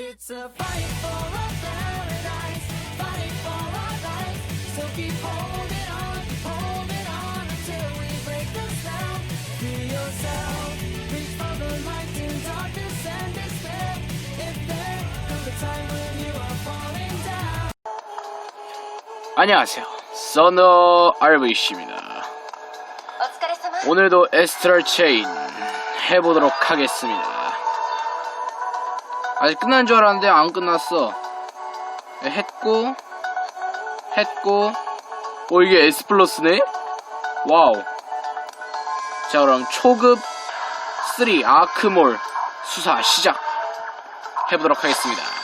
It's a fight for a paradise, fight for our life. So keep holding on, holding on until we break the sound. Be yourself, reach for the light in darkness and despair. If there comes a time when you are falling down. 안녕하세요. 써너 RVC입니다. 오늘도 에스트럴 체인 해보도록 하겠습니다. 아직 끝난 줄 알았는데 안 끝났어. 했고, 했고, 오, 이게 S 플러스네? 와우. 자, 그럼 초급 3 아크몰 수사 시작 해보도록 하겠습니다.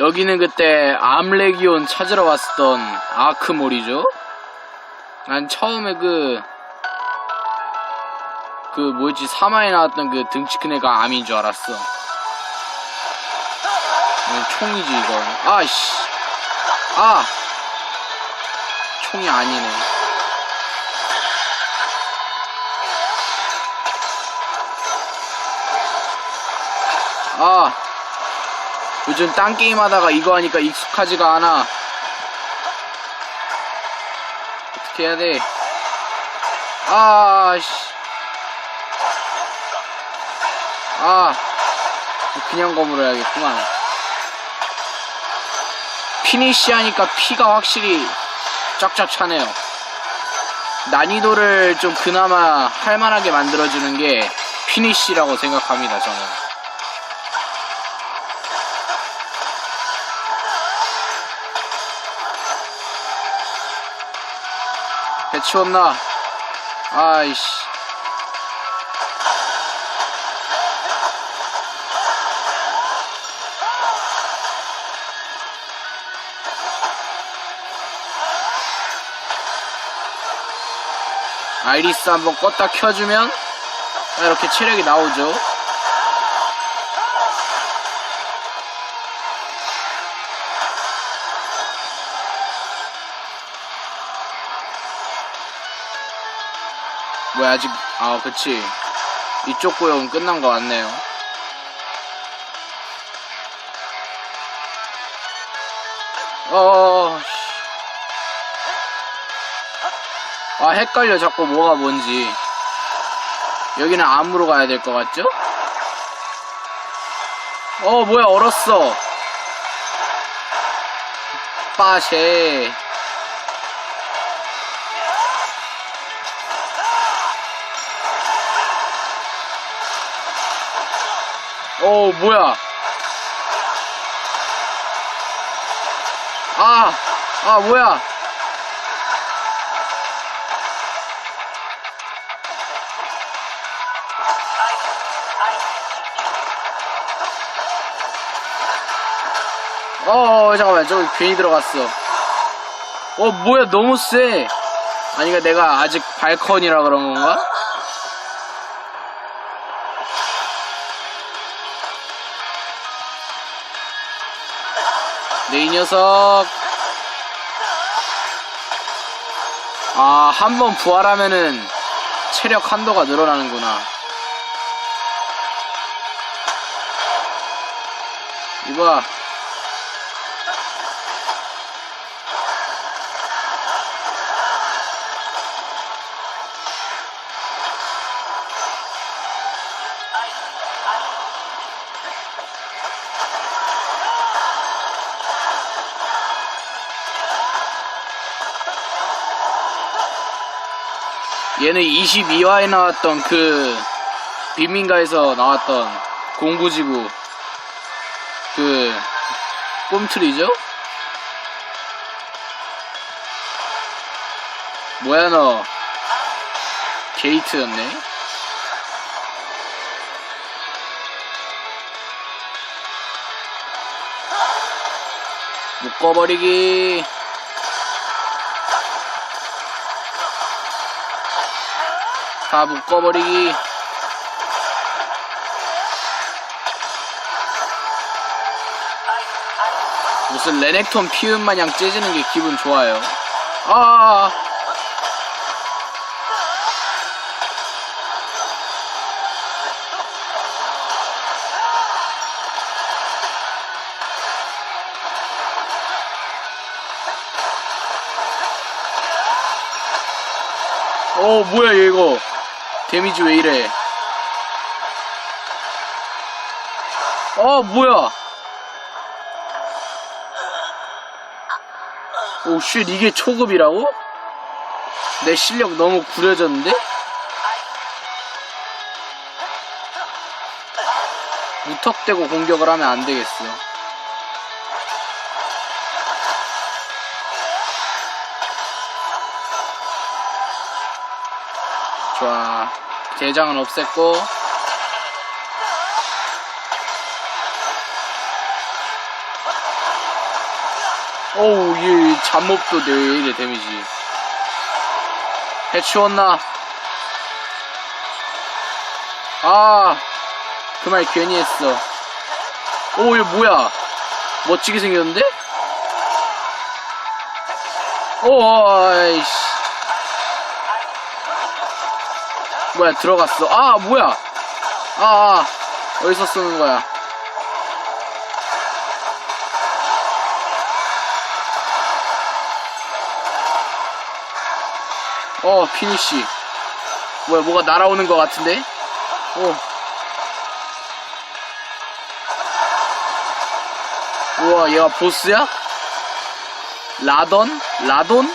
여기는 그때 암레기온 찾으러 왔었던 아크몰이죠. 난 처음에 그, 그 뭐였지, 사마에 나왔던 그 등치 큰 애가 암인 줄 알았어. 이건 총이지, 이건. 아씨. 아! 총이 아니네. 아! 요즘 딴 게임 하다가 이거 하니까 익숙하지가 않아. 어떻게 해야 돼? 아, 씨. 아, 그냥 검으로 해야겠구만. 피니시 하니까 피가 확실히 쫙쫙 차네요. 난이도를 좀 그나마 할만하게 만들어주는 게 피니시라고 생각합니다, 저는. 배치웠나? 아이씨. 아이리스 한번 껐다 켜주면 이렇게 체력이 나오죠. 뭐야 아직. 아 그치. 이쪽 구역은 끝난 거 같네요. 어... 씨. 아 헷갈려. 자꾸 뭐가 뭔지. 여기는 암으로 가야 될 것 같죠? 어 뭐야 얼었어. 빠쉐 어 뭐야 아, 아, 뭐야. 어, 어, 잠깐만. 저기 괜히 들어갔어. 어, 뭐야. 너무 세. 아니가 내가 아직 발컨이라 그런 건가? 네, 이 녀석. 아, 한 번 부활하면은 체력 한도가 늘어나는구나. 이봐. 얘는 22화에 나왔던 그 빈민가에서 나왔던 공구지구 그 꿈틀이죠? 뭐야 너 게이트였네. 묶어버리기. 다 묶어버리기. 무슨 레넥톤 피움 마냥 째지는 게 기분 좋아요. 아. 어, 뭐야, 얘 이거. 데미지 왜 이래. 어, 뭐야. 오, 쉣, 이게 초급이라고? 내 실력 너무 구려졌는데? 무턱대고 공격을 하면 안 되겠어. 대장은 없앴고. 어우, 얘 잡몹도 내 이래 데미지. 해치웠나? 아, 그 말 괜히 했어. 오, 얘 뭐야? 멋지게 생겼는데? 오, 아이씨. 뭐야, 들어갔어. 아, 뭐야? 아, 아, 어디서 쓰는 거야? 어, 피니쉬. 뭐야, 뭐가 날아오는 것 같은데? 오. 우와, 얘가 보스야? 라던? 라돈?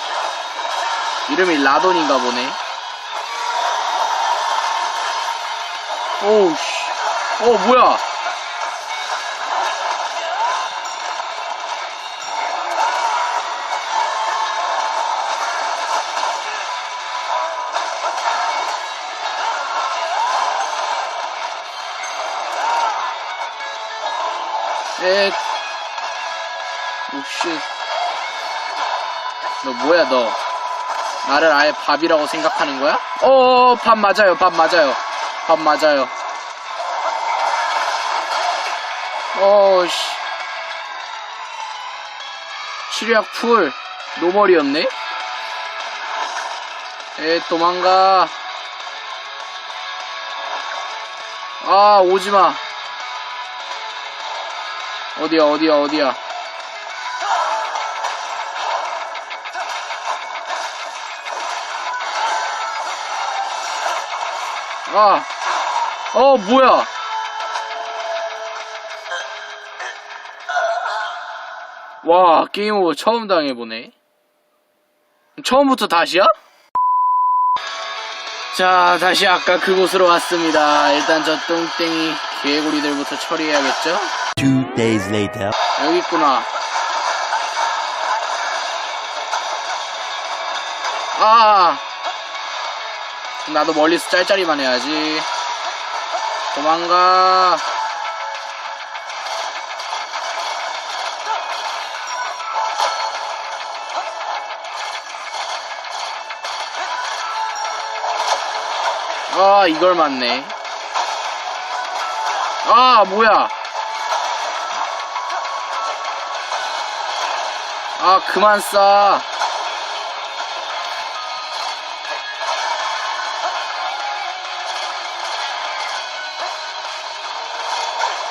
이름이 라돈인가 보네. 오우, 씨. 어, 뭐야? 에, 오씨. 너 뭐야, 너? 나를 아예 밥이라고 생각하는 거야? 어, 밥 맞아요, 밥 맞아요. 밥 맞아요. 어, 씨. 치료약 풀. 노멀이었네? 에, 도망가. 아, 오지마. 어디야, 어디야, 어디야. 아, 어, 뭐야. 와, 게임 오버 처음 당해보네. 처음부터 다시야? 자, 다시 아까 그곳으로 왔습니다. 일단 저 똥땡이 개구리들부터 처리해야겠죠? Two days later. 여기 있구나. 아! 나도 멀리서 짤짤이만 해야지. 도망가. 아, 이걸 맞네. 아, 뭐야. 아, 그만 싸.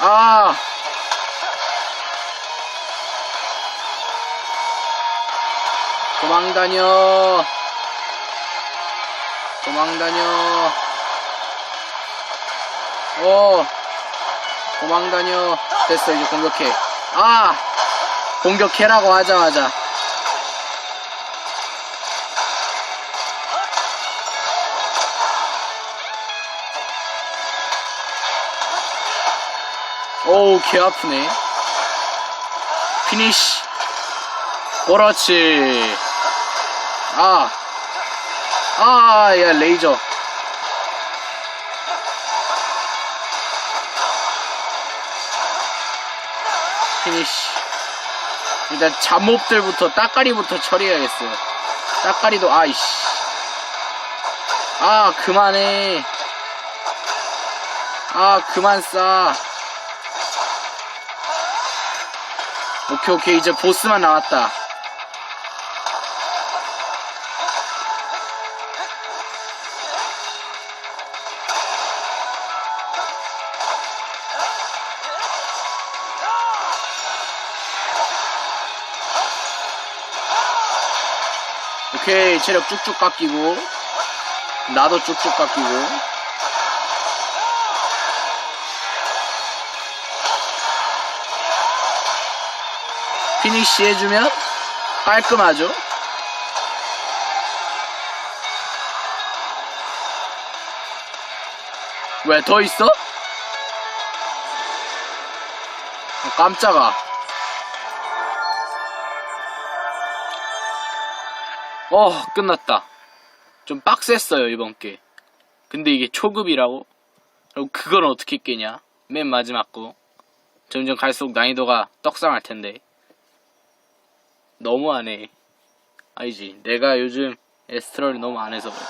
아. 도망 다녀. 도망 다녀. 어. 도망 다녀. 됐어, 이제 공격해. 아! 공격해라고 하자마자. 어우 개 아프네 피니쉬 그렇지 아 아, 야, 레이저. 피니쉬. 일단 잡몹들부터, 따까리부터 처리해야겠어 따까리도, 아이씨. 아, 그만해. 아, 그만 싸. 오케이 오케이. 이제 보스만 나왔다. 오케이 체력 쭉쭉 깎이고. 나도 쭉쭉 깎이고 피니쉬 해주면 깔끔하죠 왜 더 있어? 어, 깜짝아 어, 끝났다. 좀 빡셌어요, 이번 게. 근데 이게 초급이라고? 그럼 그건 어떻게 깨냐? 맨 마지막 거. 점점 갈수록 난이도가 떡상할 텐데. 너무 안 해. 아니지. 내가 요즘 에스트럴을 너무 안 해서 그래.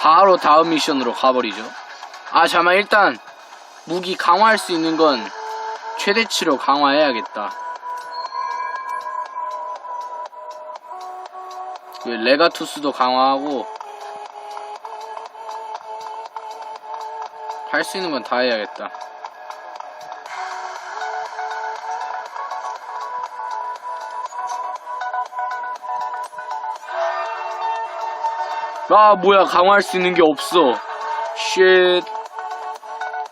바로 다음 미션으로 가버리죠. 아, 잠깐 일단 무기 강화할 수 있는 건 최대치로 강화해야겠다. 그 레가투스도 강화하고 할 수 있는 건 다 해야겠다. 아 뭐야 강화할 수 있는 게 없어. 쉣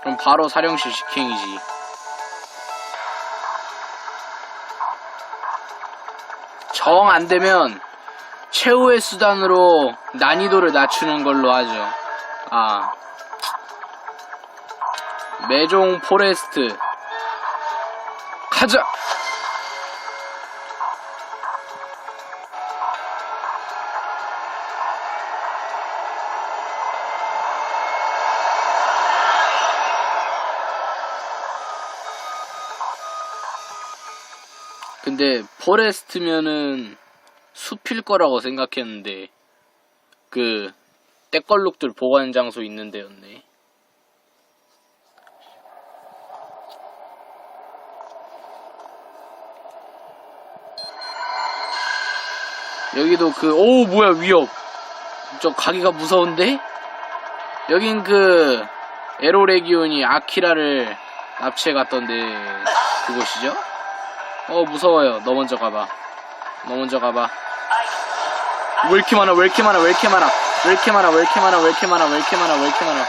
그럼 바로 사령실 직행이지. 정 안되면 최후의 수단으로 난이도를 낮추는 걸로 하죠. 아. 메종 포레스트. 가자! 근데 포레스트면은 숲일 거라고 생각했는데 그 떼걸룩들 보관 장소 있는 데였네. 여기도 그, 오, 뭐야, 위협. 저 가기가 무서운데? 여긴 그, 에로레기온이 아키라를 납치해 갔던데, 그곳이죠? 어 무서워요 너 먼저 가봐 너 먼저 가봐 왜 이렇게 많아? 왜 이렇게 많아? 왜 이렇게 많아? 왜 이렇게 많아? 왜 이렇게 많아? 왜 이렇게 많아? 왜 이렇게 많아? 왜 이렇게 많아?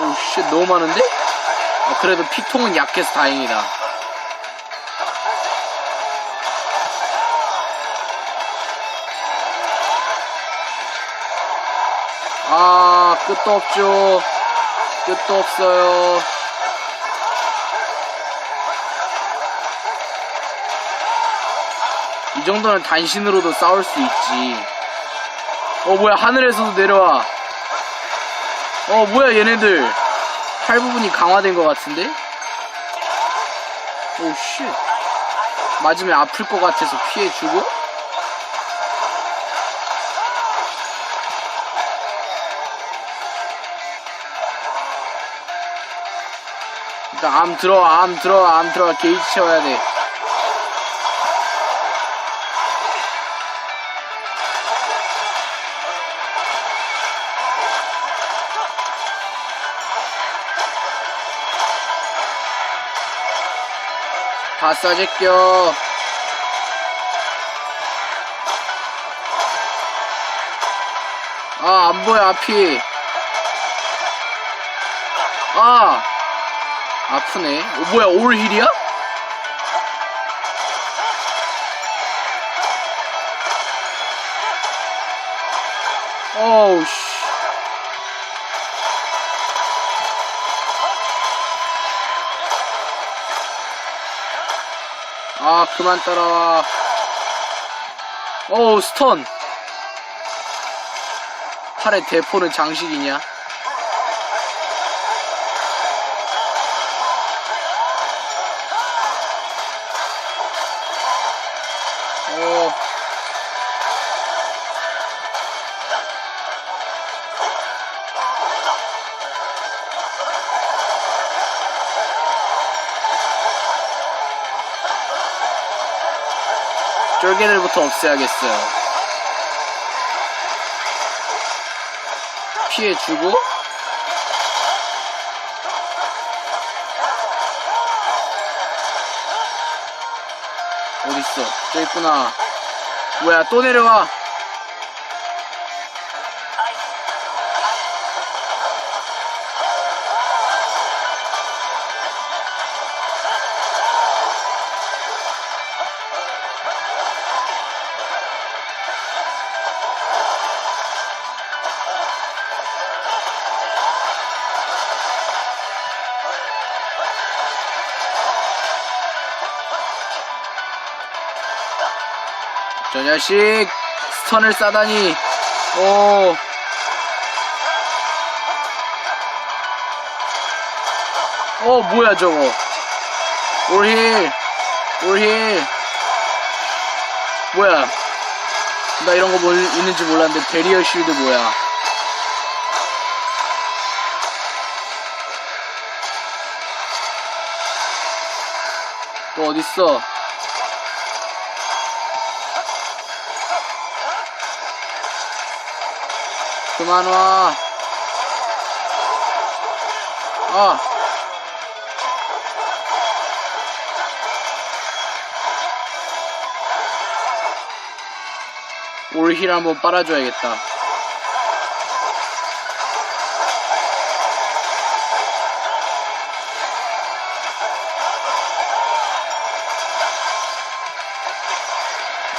오씨 너무 많은데? 아, 그래도 피통은 약해서 다행이다. 아 끝도 없죠. 끝도 없어요 정도는 단신으로도 싸울 수 있지. 어, 뭐야, 하늘에서도 내려와. 어, 뭐야, 얘네들. 팔 부분이 강화된 것 같은데? 오, 씨. 맞으면 아플 것 같아서 피해주고. 일단 암 들어와, 암 들어와, 암 들어와. 게이지 채워야 돼. 다 싸제껴. 아, 안 보여, 앞이. 아! 아프네. 어, 뭐야, 올힐이야? 어우, 그만 따라와. 어우, 스턴. 팔에 대포는 장식이냐? 쫄개들부터 없애야겠어요. 피해주고 어딨어? 저 있구나. 뭐야 또 내려와. 자식 스턴을 싸다니. 오. 어 뭐야 저거. 올힐 올힐 뭐야 나 이런 거뭘 있는지 몰랐는데 베리어 쉴드 뭐야 또 어딨어 그만 와. 아. 올힐 한번 빨아줘야겠다.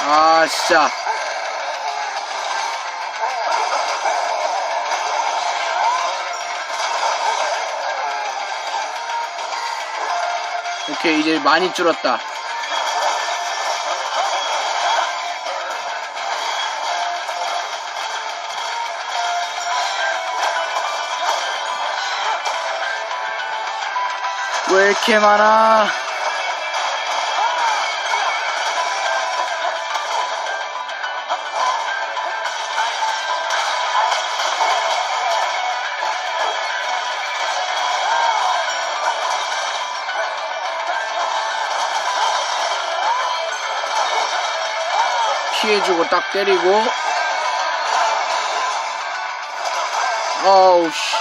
아, 진짜. 오케이, 이제 많이 줄었다. 왜 이렇게 많아? 주고 딱 때리고. 어우 씨.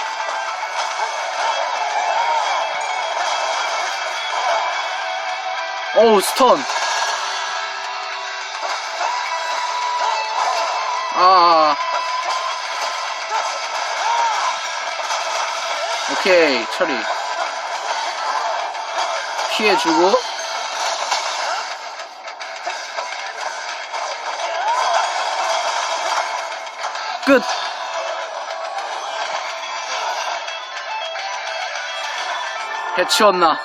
어우 스턴. 아. 오케이 처리. 피해주고 끝. 해치웠나?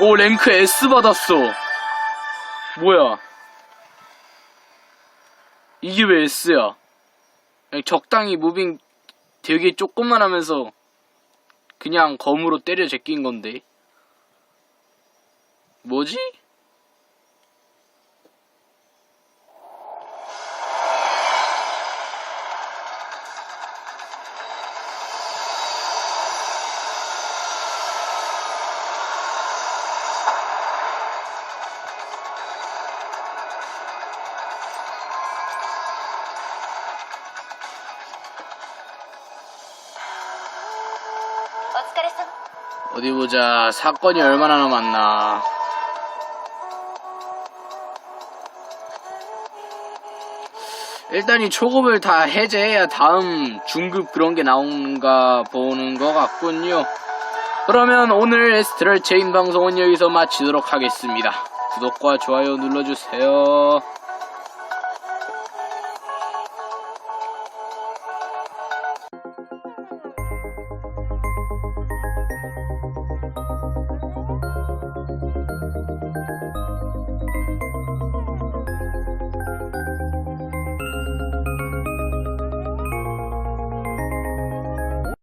오 랭크 S 받았어. 뭐야? 이게 왜 S야? 적당히 무빙 되게 조금만 하면서 그냥 검으로 때려 제낀 건데. 뭐지? 보자. 사건이 얼마나 남았나. 일단 이 초급을 다 해제해야 다음 중급 그런 게 나오는가 보는 것 같군요. 그러면 오늘 에스트럴 체인 방송은 여기서 마치도록 하겠습니다. 구독과 좋아요 눌러주세요